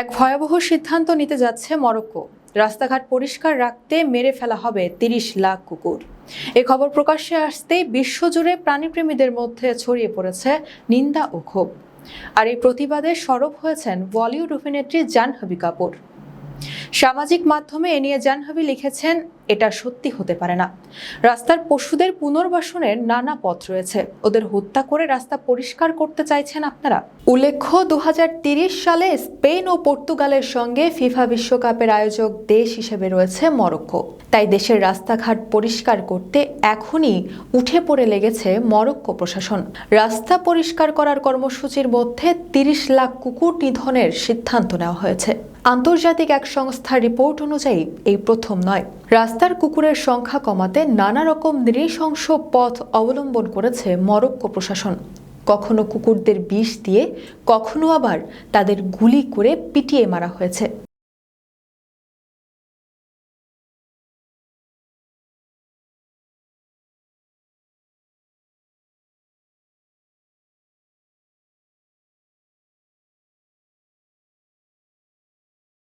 এক ভয়াবহ সিদ্ধান্ত নিতে যাচ্ছে মরক্কো। রাস্তাঘাট পরিষ্কার রাখতে মেরে ফেলা হবে তিরিশ লাখ কুকুর। এ খবর প্রকাশ্যে আসতেই বিশ্বজুড়ে প্রাণীপ্রেমীদের মধ্যে ছড়িয়ে পড়েছে নিন্দা ও ক্ষোভ। আর এই প্রতিবাদে সরব হয়েছেন বলিউড অভিনেত্রী জাহ্নবী কাপুর। সামাজিক মাধ্যমে এ নিয়ে জাহ্নবী লিখেছেন, এটা সত্যি হতে পারে না। রাস্তার পশুদের পুনর্বাসনের নানা পথ রয়েছে। ওদের হত্যা করে রাস্তা পরিষ্কার করতে চাইছেন আপনারা? উল্লেখ্য দু সালে স্পেন ও পর্তুগালের সঙ্গে ফিফা বিশ্বকাপের আয়োজক দেশ হিসেবে রয়েছে মরক্কো। তাই দেশের রাস্তাঘাট পরিষ্কার করতে এখনই উঠে পড়ে লেগেছে মরক্কো প্রশাসন। রাস্তা পরিষ্কার করার কর্মসূচির মধ্যে তিরিশ লাখ কুকুর নিধনের সিদ্ধান্ত নেওয়া হয়েছে। আন্তর্জাতিক এক সংস্থার রিপোর্ট অনুযায়ী, এই প্রথম নয়। রাস্তার কুকুরের সংখ্যা কমাতে নানা রকম নৃশংস পথ অবলম্বন করেছে মরক্কো প্রশাসন। কখনো কুকুরদের বিষ দিয়ে, কখনো আবার তাদের গুলি করে পিটিয়ে মারা হয়েছে।